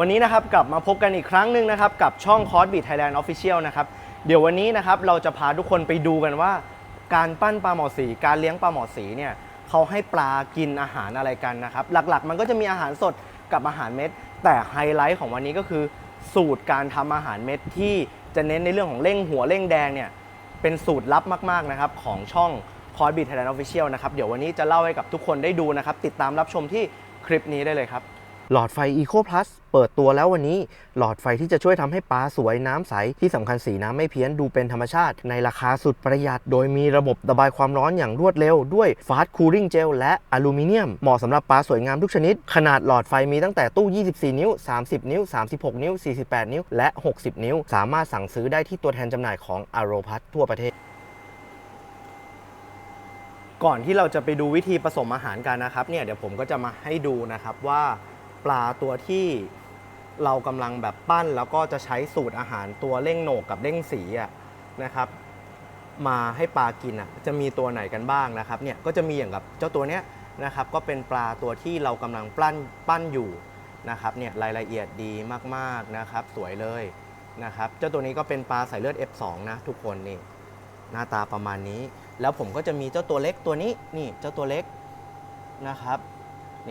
วันนี้นะครับกลับมาพบกันอีกครั้งหนึ่งนะครับกับช่องคอร์สบีทไทยแลนด์ออฟฟิเชียลนะครับเดี๋ยววันนี้นะครับเราจะพาทุกคนไปดูกันว่า การปั้นปลาหมอสี การเลี้ยงปลาหมอสีเนี่ยเขาให้ปลากินอาหารอะไรกันนะครับ หลักๆ มันก็จะมีอาหารสดกับอาหารเม็ด แต่ไฮไลท์ของวันนี้ก็คือ สูตรการทำอาหารเม็ดที่จะเน้นในเรื่องของเร่งหัวเร่งแดงเนี่ยเป็นสูตรลับมากๆนะครับของช่องคอร์สบีทไทยแลนด์ออฟฟิเชียลนะครับเดี๋ยววันนี้จะเล่าให้กับทุกคนได้ดูนะครับติดตามรับชมที่คลิปนี้ได้เลยครับ หลอดไฟ Eco Plus เปิดตัวแล้ววันนี้หลอดไฟที่จะช่วยทำให้ปลาสวยน้ำใส ที่สำคัญสีน้ำไม่เพี้ยนดูเป็นธรรมชาติ ในราคาสุดประหยัด โดยมีระบบระบายความร้อนอย่างรวดเร็ว ด้วย Fast Cooling Gel และอลูมิเนียม เหมาะสำหรับปลาสวยงามทุกชนิด ขนาดหลอดไฟมีตั้งแต่ตู้ 24 นิ้ว 30 นิ้ว 36 นิ้ว 48 นิ้ว และ 60 นิ้ว สามารถสั่งซื้อได้ที่ตัวแทนจำหน่ายของ a r o p a s ทั่วประเทศก่อนที่เราจะไปดูวิธีผสมอาหารกันนะครับเนี่ยเดี๋ยวผมก็จะมาให้ดูนะครับว่า ลาตัวที่เรากำลังแบบปั้นแล้วก็จะใช้สูตรอาหารตัวเร่งโหนกกับเร่งสีอะนะครับ มาให้ปลากินอะจะมีตัวไหนกันบ้างนะครับเนี่ยก็จะมีอย่างกับเจ้าตัวเนี้ยนะครับ ก็เป็นปลาตัวที่เรากำลังปั้นปั้นอยู่นะครับเนี่ยรายละเอียดดีมากๆนะครับ สวยเลยนะครับ เจ้าตัวนี้ก็เป็นปลาสายเลือด F2 นะทุกคนนี่หน้าตาประมาณนี้ แล้วผมก็จะมีเจ้าตัวเล็กตัวนี้นี่เจ้าตัวเล็กนะครับ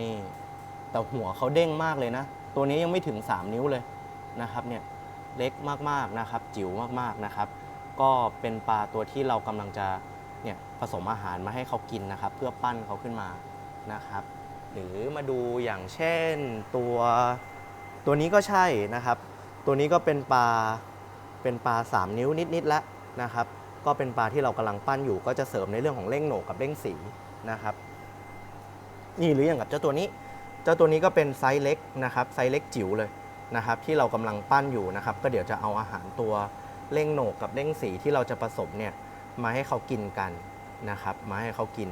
นี่ แต่หัวเขาเด้งมากเลยนะ ตัวนี้ยังไม่ถึง 3 นิ้วเลยนะครับเนี่ยเล็กมากๆนะครับ จิ๋วมากๆนะครับ ก็เป็นปลาตัวที่เรากำลังจะเนี่ยผสมอาหารมาให้เขากินนะครับ เพื่อปั้นเขาขึ้นมานะครับ หรือมาดูอย่างเช่นตัวตัวนี้ก็ใช่นะครับ ตัวนี้ก็เป็นปลาเป็นปลา 3 นิ้วนิดๆแล้วนะครับ ก็เป็นปลาที่เรากำลังปั้นอยู่ ก็จะเสริมในเรื่องของเร่งโหนกกับเร่งสีนะครับ นี่หรืออย่างกับเจ้าตัวนี้ จ้าตัวนี้ก็เป็นไซส์เล็กนะครับไซส์เล็กจิ๋วเลยนะครับที่เรากำลังปั้นอยู่นะครับ ก็เดี๋ยวจะเอาอาหารตัวเร่งโหนกกับเร่งสีที่เราจะผสมเนี่ยมาให้เขากินกันนะครับ มาให้เขากิน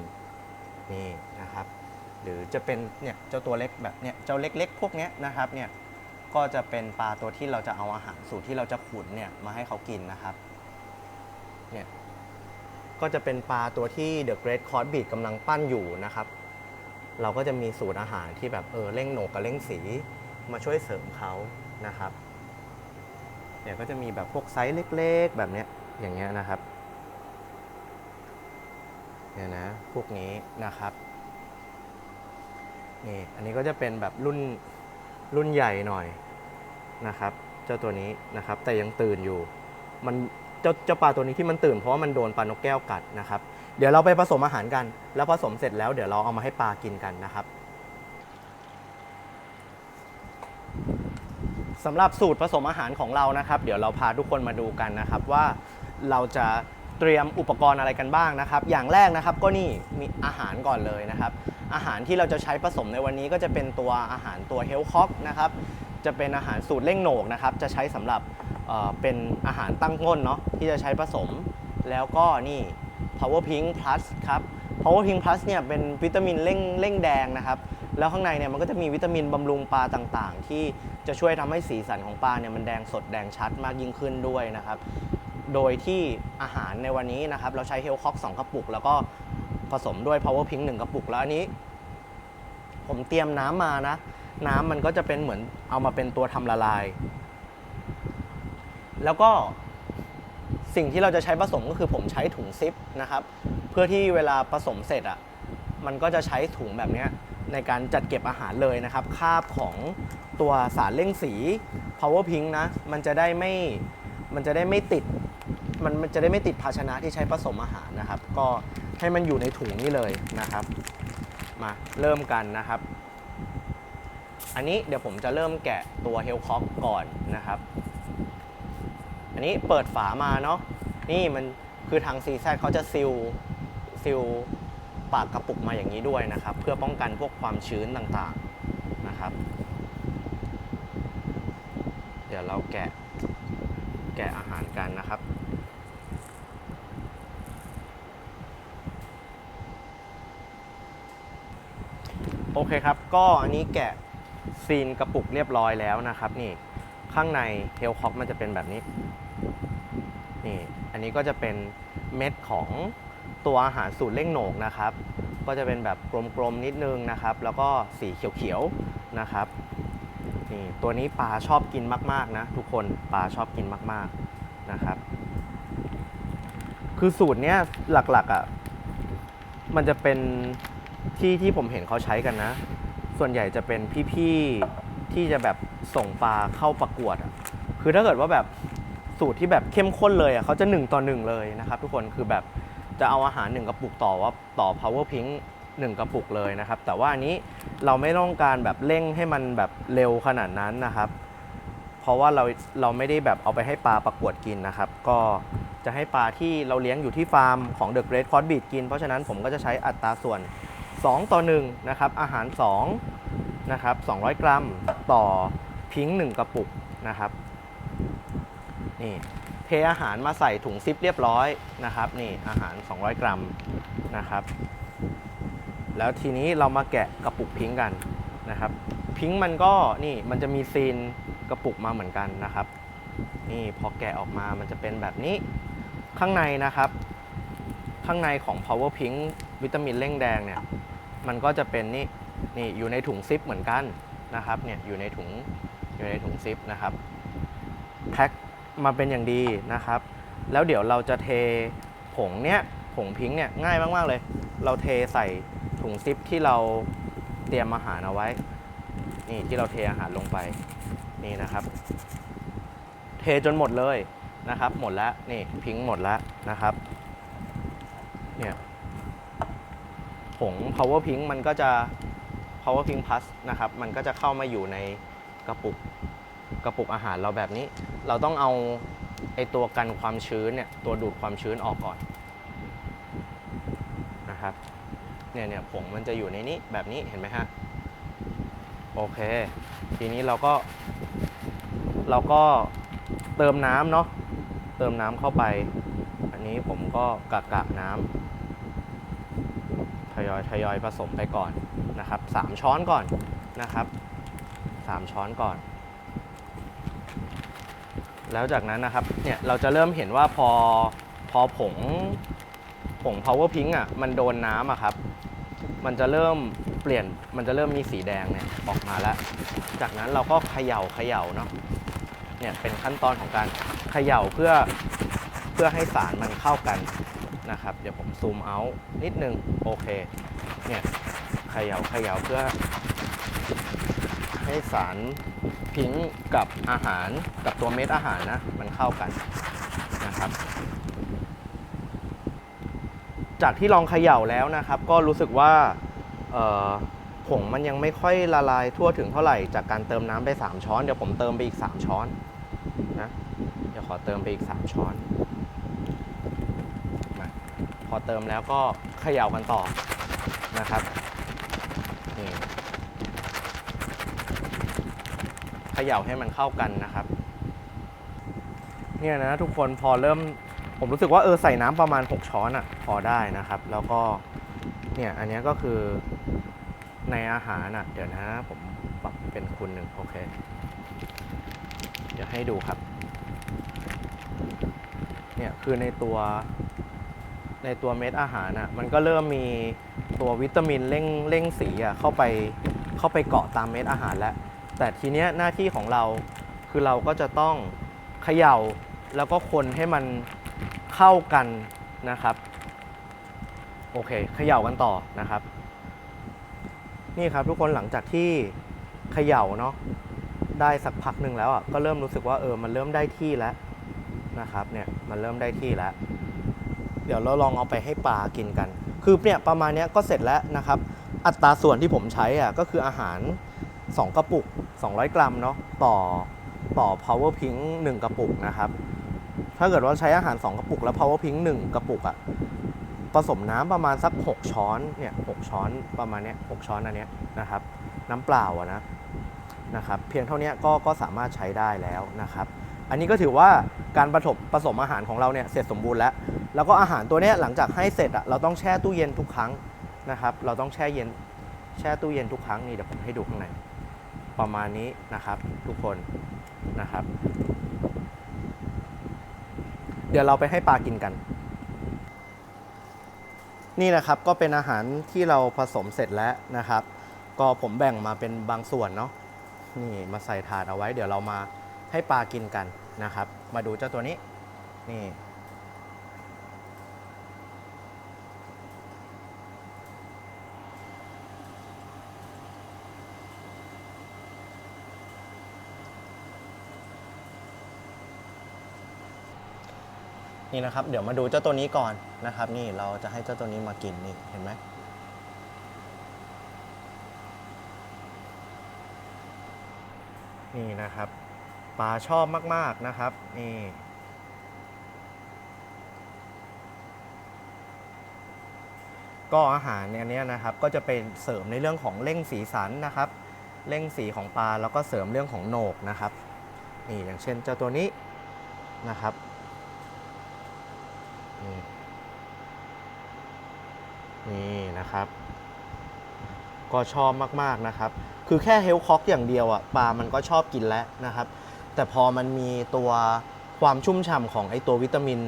นี่นะครับ หรือจะเป็นเนี่ยเจ้าตัวเล็กแบบเนี่ยเจ้าเล็กๆ พวกเนี้ยนะครับเนี่ยก็จะเป็นปลาตัวที่เราจะเอาอาหารสูตรที่เราจะขุนเนี่ยมาให้เขากินนะครับเนี่ยก็จะเป็นปลาตัวที่ The Great c o r d b e a t กำลังปั้นอยู่นะครับ เราก็จะมีสูตรอาหารที่แบบเออเร่งโหนกกับเร่งสีมาช่วยเสริมเขานะครับเนี่ยก็จะมีแบบพวกไซส์เล็ก ๆ แบบเนี้ยอย่างเงี้ยนะครับเนี่ยนะพวกนี้นะครับนี่อันนี้ก็จะเป็นแบบรุ่นรุ่นใหญ่หน่อยนะครับ เจ้าตัวนี้นะครับแต่ยังตื่นอยู่ มันเจ้าเจ้าปลาตัวนี้ที่มันตื่นเพราะว่ามันโดนปลานกแก้วกัดนะครับ เดี๋ยวเราไปผสมอาหารกัน แล้วผสมเสร็จแล้วเดี๋ยวเราเอามาให้ปลากินกันนะครับสำหรับสูตรผสมอาหารของเรานะครับ เดี๋ยวเราพาทุกคนมาดูกันนะครับ ว่าเราจะเตรียมอุปกรณ์อะไรกันบ้างนะครับ อย่างแรกนะครับก็นี่มีอาหารก่อนเลยนะครับ อาหารที่เราจะใช้ผสมในวันนี้ก็จะเป็นตัวอาหารตัวเฮลคอกนะครับ จะเป็นอาหารสูตรเร่งโหนกนะครับ จะใช้สำหรับเเป็นอาหารตั้งต้นเนาะที่จะใช้ผสม แล้วก็นี่ Power Pink Plus ครับ Power Pink Plus เนี่ยเป็นวิตามินเร่งเร่งแดงนะครับ แล้วข้างในเนี่ยมันก็จะมีวิตามินบำรุงปลาต่างๆ ที่จะช่วยทำให้สีสันของปลาเนี่ยมันแดงสดแดงชัดมากยิ่งขึ้นด้วยนะครับ โดยที่อาหารในวันนี้นะครับเราใช้เฮลคอก2กระปุก แล้วก็ผสมด้วย Power Pink 1กระปุก แล้วอันนี้ ผมเตรียมน้ำมานะ น้ำมันก็จะเป็นเหมือนเอามาเป็นตัวทำละลาย แล้วก็ สิ่งที่เราจะใช้ผสมก็คือผมใช้ถุงซิปนะครับ เพื่อที่เวลาผสมเสร็จอะ่ะมันก็จะใช้ถุงแบบนี้ในการจัดเก็บอาหารเลยนะครับ คาบของตัวสารเร่งสี power pink นะ มันจะได้ไม่มันจะได้ไม่ติดมันมันจะได้ไม่ติดภาชนะที่ใช้ผสมอาหารนะครับ ก็ให้มันอยู่ในถุงนี้เลยนะครับ มาเริ่มกันนะครับ อันนี้เดี๋ยวผมจะเริ่มแกะตัวเฮลคอกก่อนนะครับ อันนี้เปิดฝามาเนาะนี่มันคือทางซีแซเขาจะซิลซิลปากกระปุกมาอย่างนี้ด้วยนะครับ เพื่อป้องกันพวกความชื้นต่างๆนะครับ เดี๋ยวเราแกะแกะอาหารกันนะครับโอเคครับ ก็อันนี้แกะซีนกระปุกเรียบร้อยแล้วนะครับ นี่ข้างในเฮลคอกมันจะเป็นแบบนี้ นี่อันนี้ก็จะเป็นเม็ดของตัวอาหารสูตรเร่งโหนกนะครับ ก็จะเป็นแบบกลมๆนิดนึงนะครับ แล้วก็สีเขียวๆนะครับนี่ตัวนี้ปลาชอบกินมากๆนะทุกคนปลาชอบกินมากๆนะครับ คือสูตรเนี้ยหลักๆอะมันจะเป็นที่ที่ผมเห็นเขาใช้กันนะ ส่วนใหญ่จะเป็นพี่ๆที่จะแบบส่งปลาเข้าประกวดอะคือถ้าเกิดว่าแบบ สูตรที่แบบเข้มข้นเลยอะเขาจะหนึ่งต่อหนึ่งเลยนะครับทุกคนคือแบบจะเอาอาหารหนึ่งกระปุกต่อว่าต่อ power pink หนึ่งกระปุกเลยนะครับ แต่ว่าอันนี้เราไม่ต้องการแบบเร่งให้มันแบบเร็วขนาดนั้นนะครับ เพราะว่าเราเราไม่ได้แบบเอาไปให้ปลาประกวดกินนะครับ ก็จะให้ปลาที่เราเลี้ยงอยู่ที่ฟาร์มของ The Great Cod Beat กิน เพราะฉะนั้นผมก็จะใช้อัตราส่วน 2 ต่อ 1 นะครับ อาหาร 2 นะครับ 200 กรัมต่อพิงค์1กระปุกนะครับ นี่เทอาหารมาใส่ถุงซิปเรียบร้อยนะครับนี่อาหาร 200 กรัมนะครับ แล้วทีนี้เรามาแกะกระปุกพิงค์กันนะครับ พิงค์มันก็นี่มันจะมีซีนกระปุกมาเหมือนกันนะครับ นี่พอแกะออกมามันจะเป็นแบบนี้ข้างในนะครับ ข้างในของ power pink วิตามินเร่งแดงเนี่ยมันก็จะเป็นนี่นี่อยู่ในถุงซิปเหมือนกันนะครับเนี่ยอยู่ในถุงอยู่ในถุงซิปนะครับแพ็ค มาเป็นอย่างดีนะครับ แล้วเดี๋ยวเราจะเทผงเนี้ยผงพิงเนี่ยง่ายมาก ๆ เลย เราเทใส่ถุงซิปที่เราเตรียมอาหารเอาไว้ นี่ที่เราเทอาหารลงไปนี่นะครับ เทจนหมดเลยนะครับ หมดแล้วนี่พิงหมดแล้วนะครับเนี่ยผง power pink มันก็จะ power pink plus นะครับ มันก็จะเข้ามาอยู่ในกระปุกกระปุกอาหารเราแบบนี้ เราต้องเอาไอตัวกันความชื้นเนี่ยตัวดูดความชื้นออกก่อนนะครับเนี่ยเนี่ยผงมันจะอยู่ในนี้แบบนี้เห็นไหมฮะโอเค ทีนี้เราก็ เราก็เติมน้ำเนาะเติมน้ำเข้าไป อันนี้ผมก็กะกะน้ำทยอยทยอยผสมไปก่อนนะครับสามช้อนก่อนนะครับสามช้อนก่อน แล้วจากนั้นนะครับเนี่ยเราจะเริ่มเห็นว่าพอพอผงผง power pink อะมันโดนน้ำอะครับ มันจะเริ่มเปลี่ยนมันจะเริ่มมีสีแดงเนี่ยออกมาแล้ว จากนั้นเราก็เขย่าเขย่าเนาะเนี่ยเป็นขั้นตอนของการเขย่าเพื่อเพื่อให้สารมันเข้ากันนะครับ เดี๋ยวผมซูมเอานิดนึงโอเคเนี่ยเขย่าเขย่าเพื่อให้สาร พิงค์กับอาหารกับตัวเม็ดอาหารนะ มันเข้ากันนะครับ จากที่ลองเขย่าแล้วนะครับ ก็รู้สึกว่าผงมันยังไม่ค่อยละลายทั่วถึงเท่าไหร่ จากการเติมน้ำไป 3 ช้อน เดี๋ยวผมเติมไปอีก 3 ช้อนนะเดี๋ยวขอเติมไปอีก 3 ช้อนพอเติมแล้วก็เขย่ากันต่อนะครับนี่เขย่าให้มันเข้ากันนะครับ เนี่ยนะทุกคนพอเริ่มผมรู้สึกว่าเออใส่น้ำประมาณ 6 ช้อนอะ่ะพอได้นะครับ แล้วก็เนี่ยอันนี้ก็คือในอาหารอะ เดี๋ยวนะผมปรับเป็นคูณหนึ่งโอเค เดี๋ยวให้ดูครับ เนี่ยคือในตัวในตัวเม็ดอาหารอะมันก็เริ่มมีตัววิตามินเร่งเร่งสีอะเข้าไปเข้าไปเกาะตามเม็ดอาหารแล้ว แต่ทีเนี้ยหน้าที่ของเราคือเราก็จะต้องเขย่าแล้วก็คนให้มันเข้ากันนะครับ โอเคเขย่ากันต่อนะครับ นี่ครับทุกคนหลังจากที่เขย่าเนาะได้สักพักหนึ่งแล้วอะก็เริ่มรู้สึกว่าเออมันเริ่มได้ที่แล้วนะครับเนี่ยมันเริ่มได้ที่แล้ว เดี๋ยวเราลองเอาไปให้ปลากินกัน คือเนี่ยประมาณเนี้ยก็เสร็จแล้วนะครับ อัตราส่วนที่ผมใช้อะก็คืออาหาร 2 กระปุก 200 กรัมเนาะต่อต่อ power pink 1 กระปุกนะครับ ถ้าเกิดว่าใช้อาหาร 2 กระปุกแล้ว power pink 1 กระปุกอะผสมน้ำประมาณสัก 6 ช้อนเนี่ย6ช้อนประมาณเนี้ย6ช้อนอันเนี้ยนะครับ น้ำเปล่าอะนะนะครับ เพียงเท่านี้ก็ก็สามารถใช้ได้แล้วนะครับ อันนี้ก็ถือว่าการผสมผสมอาหารของเราเนี่ยเสร็จสมบูรณ์แล้ว แล้วก็อาหารตัวเนี้ยหลังจากให้เสร็จอะเราต้องแช่ตู้เย็นทุกครั้งนะครับ เราต้องแช่เย็นแช่ตู้เย็นทุกครั้งนี่เดี๋ยวผมให้ดูข้างใน ประมาณนี้นะครับทุกคนนะครับ เดี๋ยวเราไปให้ปลากินกัน นี่นะครับก็เป็นอาหารที่เราผสมเสร็จแล้วนะครับ ก็ผมแบ่งมาเป็นบางส่วนเนาะนี่มาใส่ถาดเอาไว้ เดี๋ยวเรามาให้ปลากินกันนะครับ มาดูเจ้าตัวนี้นี่ นี่นะครับ เดี๋ยวมาดูเจ้าตัวนี้ก่อนนะครับ นี่เราจะให้เจ้าตัวนี้มากินนี่เห็นไหมนี่นะครับปลาชอบมาก ๆ นะครับ นี่ ก็อาหารเนี่ยเนี้ยนะครับ ก็จะเป็นเสริมในเรื่องของเร่งสีสันนะครับ เร่งสีของปลาแล้วก็เสริมเรื่องของโหนกนะครับ นี่อย่างเช่นเจ้าตัวนี้นะครับ นี่นะครับ ก็ชอบมากๆนะครับ คือแค่เฮลคอกอย่างเดียวอะปลามันก็ชอบกินแล้วนะครับ แต่พอมันมีตัวความชุ่มฉ่ำของไอตัววิตามิน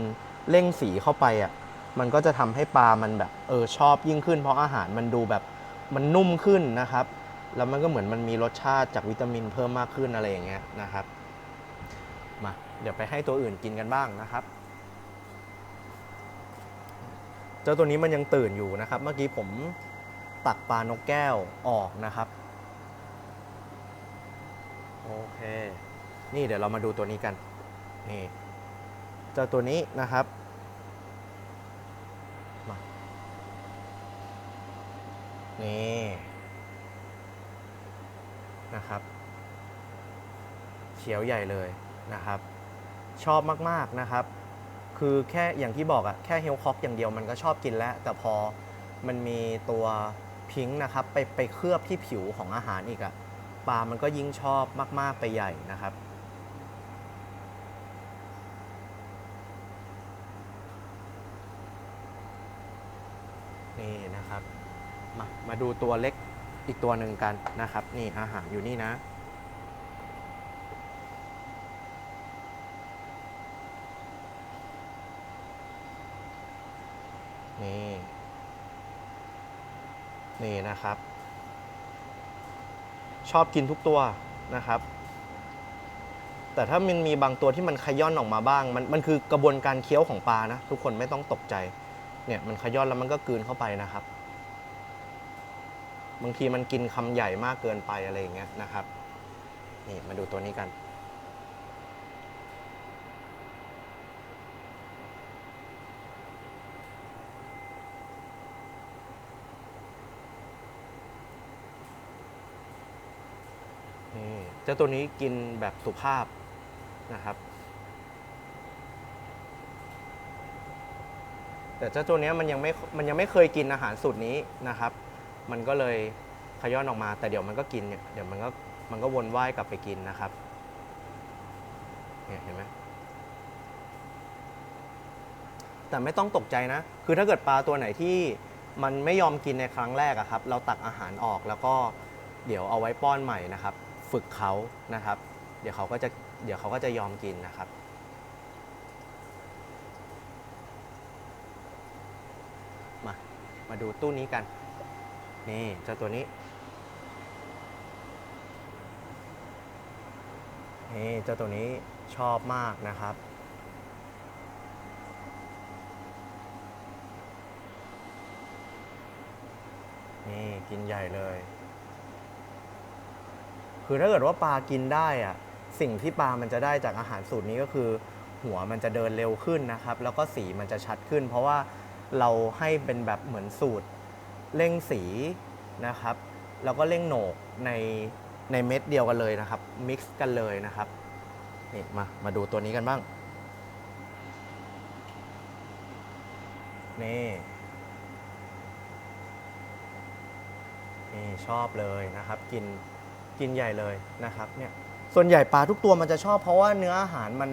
เร่งสีเข้าไปอะมันก็จะทำให้ปลามันแบบเออชอบยิ่งขึ้น เพราะอาหารมันดูแบบมันนุ่มขึ้นนะครับ แล้วมันก็เหมือนมันมีรสชาติจากวิตามินเพิ่มมากขึ้นอะไรอย่างเงี้ยนะครับมาเดี๋ยวไปให้ตัวอื่นกินกันบ้างนะครับ เจ้าตัวนี้มันยังตื่นอยู่นะครับ เมื่อกี้ผมตักปลานกแก้วออกนะครับ โอเค นี่เดี๋ยวเรามาดูตัวนี้กัน นี่ เจ้าตัวนี้นะครับมานี่นะครับ เขียวใหญ่เลยนะครับ ชอบมากๆนะครับ คือแค่อย่างที่บอกอะแค่เฮลคอกอย่างเดียวมันก็ชอบกินแล้ว แต่พอมันมีตัวพิงค์นะครับไปไปเคลือบที่ผิวของอาหารอีกอะปลามันก็ยิ่งชอบมาก ๆ ไปใหญ่นะครับ นี่นะครับ มามาดูตัวเล็กอีกตัวหนึ่งกันนะครับ นี่อาหารอยู่นี่นะ นี่นะครับ ชอบกินทุกตัวนะครับ แต่ถ้ามันมีบางตัวที่มันขย้อนออกมาบ้าง มันมันคือกระบวนการเคี้ยวของปลานะ ทุกคนไม่ต้องตกใจ เนี่ยมันขย้อนแล้วมันก็กลืนเข้าไปนะครับ บางทีมันกินคำใหญ่มากเกินไปอะไรอย่างเงี้ยนะครับ นี่มาดูตัวนี้กัน จ้าตัวนี้กินแบบสุภาพนะครับ แต่เจ้าตัวนี้มันยังไม่มันยังไม่เคยกินอาหารสูตรนี้นะครับ มันก็เลยขย้อนออกมา แต่เดี๋ยวมันก็กินเนี่ยเดี๋ยวมันก็มันก็วนว่ายกลับไปกินนะครับเนี่ยเห็นไหมแต่ไม่ต้องตกใจนะ คือถ้าเกิดปลาตัวไหนที่มันไม่ยอมกินในครั้งแรกอะครับ เราตักอาหารออกแล้วก็เดี๋ยวเอาไว้ป้อนใหม่นะครับ ฝึกเขานะครับ เดี๋ยวเขาก็จะเดี๋ยวเขาก็จะยอมกินนะครับ มา มาดูตู้นี้กัน นี่เจ้าตัวนี้นี่เจ้าตัวนี้ชอบมากนะครับ นี่กินใหญ่เลย คือถ้าเกิดว่าปลากินได้อะสิ่งที่ปลามันจะได้จากอาหารสูตรนี้ก็คือ หัวมันจะเดินเร็วขึ้นนะครับ แล้วก็สีมันจะชัดขึ้น เพราะว่าเราให้เป็นแบบเหมือนสูตรเร่งสีนะครับ แล้วก็เร่งโหนกในในเม็ดเดียวกันเลยนะครับมิกซ์กันเลยนะครับนี่มามาดูตัวนี้กันบ้างนี่นี่ชอบเลยนะครับ กิน กินใหญ่เลยนะครับเนี่ยส่วนใหญ่ปลาทุกตัวมันจะชอบ เพราะว่าเนื้ออาหารมัน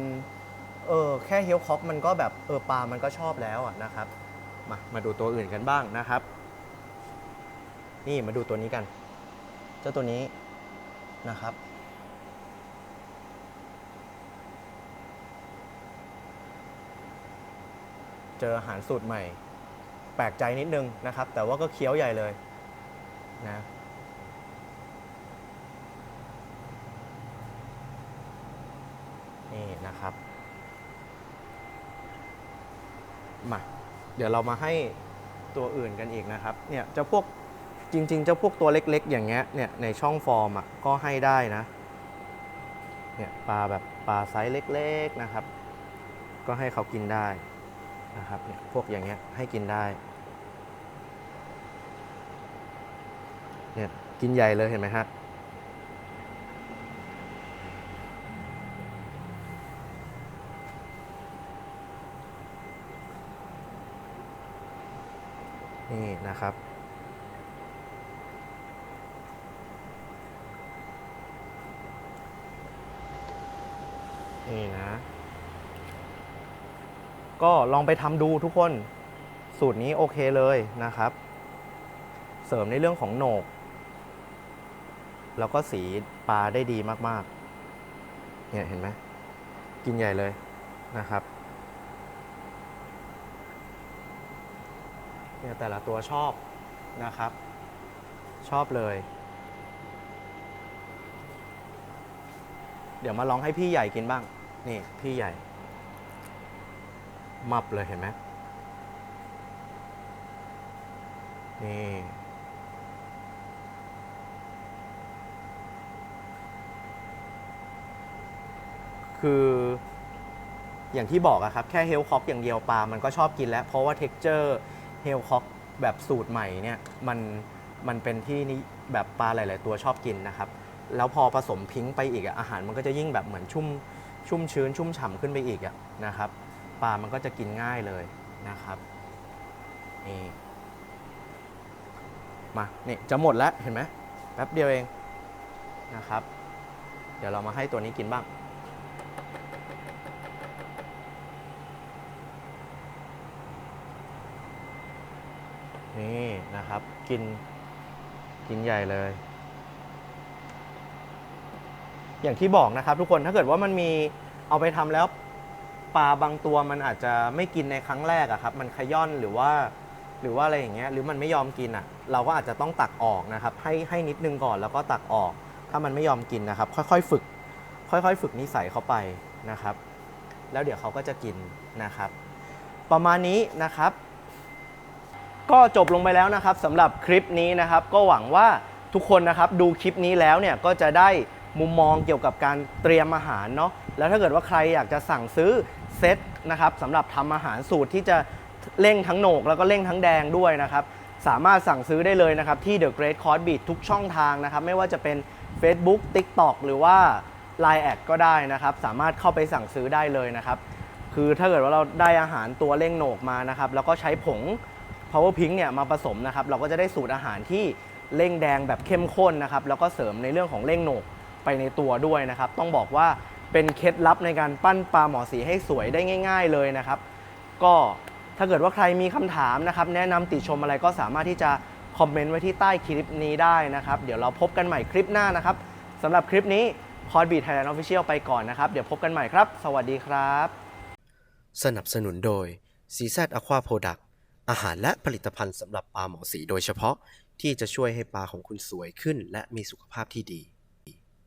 เออแค่เฮลคอกมันก็แบบเออปลามันก็ชอบแล้วอะนะครับมามาดูตัวอื่นกันบ้างนะครับ นี่มาดูตัวนี้กัน เจ้าตัวนี้นะครับ เจออาหารสูตรใหม่ แปลกใจนิดนึงนะครับ แต่ว่าก็เคี้ยวใหญ่เลยนะ นี่นะครับ มาเดี๋ยวเรามาให้ตัวอื่นกันอีกนะครับเนี่ยจะพวกจริงๆเจ้าพวกตัวเล็กๆ อย่างเงี้ยเนี่ยในช่องฟอร์มอะก็ให้ได้นะเนี่ยปลาแบบปลาไซส์เล็กๆนะครับ ก็ให้เขากินได้นะครับเนี่ยพวกอย่างเงี้ยให้กินได้เนี่ยกินใหญ่เลยเห็นไหมฮะ นี่นะครับ นี่นะ ก็ลองไปทำดูทุกคน สูตรนี้โอเคเลยนะครับ เสริมในเรื่องของโหนก แล้วก็สีปลาได้ดีมากๆ เนี่ยเห็นไหม กินใหญ่เลยนะครับ เนี่ยแต่ละตัวชอบนะครับ ชอบเลย เดี๋ยวมาลองให้พี่ใหญ่กินบ้าง นี่พี่ใหญ่ มับเลยเห็นไหมนี่คืออย่างที่บอกอะครับ แค่เฮลคอกอย่างเดียวปลามันก็ชอบกินแล้ว เพราะว่าเท็กเจอร์ เฮลคอกแบบสูตรใหม่เนี่ยมันมันเป็นที่นี่แบบปลาหลาย ๆ ตัวชอบกินนะครับ แล้วพอผสมพิงค์ไปอีกอาหารมันก็จะยิ่งแบบเหมือนชุ่มชุ่มชื้นชุ่มฉ่ำขึ้นไปอีกอะนะครับปลามันก็จะกินง่ายเลยนะครับนี่มานี่จะหมดแล้วเห็นไหมแป๊บเดียวเองนะครับ เดี๋ยวเรามาให้ตัวนี้กินบ้าง นี่นะครับ กิน กินใหญ่เลย อย่างที่บอกนะครับ ทุกคนถ้าเกิดว่ามันมีเอาไปทำแล้วปลาบางตัวมันอาจจะไม่กินในครั้งแรกอะครับ มันขย่อนหรือว่า หรือว่าอะไรอย่างเงี้ย หรือมันไม่ยอมกินอะเราก็อาจจะต้องตักออกนะครับ ให้ให้นิดนึงก่อนแล้วก็ตักออก ถ้ามันไม่ยอมกินนะครับ ค่อยๆ ฝึก ค่อยๆ ฝึกนิสัยเขาไปนะครับ แล้วเดี๋ยวเขาก็จะกินนะครับ ประมาณนี้นะครับ ก็จบลงไปแล้วนะครับสำหรับคลิปนี้นะครับ ก็หวังว่าทุกคนนะครับดูคลิปนี้แล้วเนี่ยก็จะได้มุมมองเกี่ยวกับการเตรียมอาหารเนาะแล้วถ้าเกิดว่าใครอยากจะสั่งซื้อเซตนะครับสำหรับทำอาหารสูตรที่จะเร่งทั้งโหนกแล้วก็เร่งทั้งแดงด้วยนะครับสามารถสั่งซื้อได้เลยนะครับที่ The Great c o r s Beat ทุกช่องทางนะครับ ไม่ว่าจะเป็น Facebook TikTok หรือว่า Line แอดก็ได้นะครับ สามารถเข้าไปสั่งซื้อได้เลยนะครับ คือถ้าเกิดว่าเราได้อาหารตัวเร่งโหนกมานะครับ แล้วก็ใช้ผง power pink เนี่ยมาผสมนะครับเราก็จะได้สูตรอาหารที่เร่งแดงแบบเข้มข้นนะครับแล้วก็เสริมในเรื่องของเร่งโหนกไปในตัวด้วยนะครับ ต้องบอกว่าเป็นเคล็ดลับในการปั้นปลาหมอสีให้สวยได้ง่าย ๆ เลยนะครับ ก็ถ้าเกิดว่าใครมีคำถามนะครับแนะนำติชมอะไรก็สามารถที่จะคอมเมนต์ไว้ที่ใต้คลิปนี้ได้นะครับ เดี๋ยวเราพบกันใหม่คลิปหน้านะครับสำหรับคลิปนี้คอร์ดบีทไทยแลนด์ออฟฟิเชียลไปก่อนนะครับ เดี๋ยวพบกันใหม่ครับ สวัสดีครับ สนับสนุนโดย CZ Aqua Product อาหารและผลิตภัณฑ์สำหรับปลาหมอสีโดยเฉพาะที่จะช่วยให้ปลาของคุณสวยขึ้น และมีสุขภาพที่ดี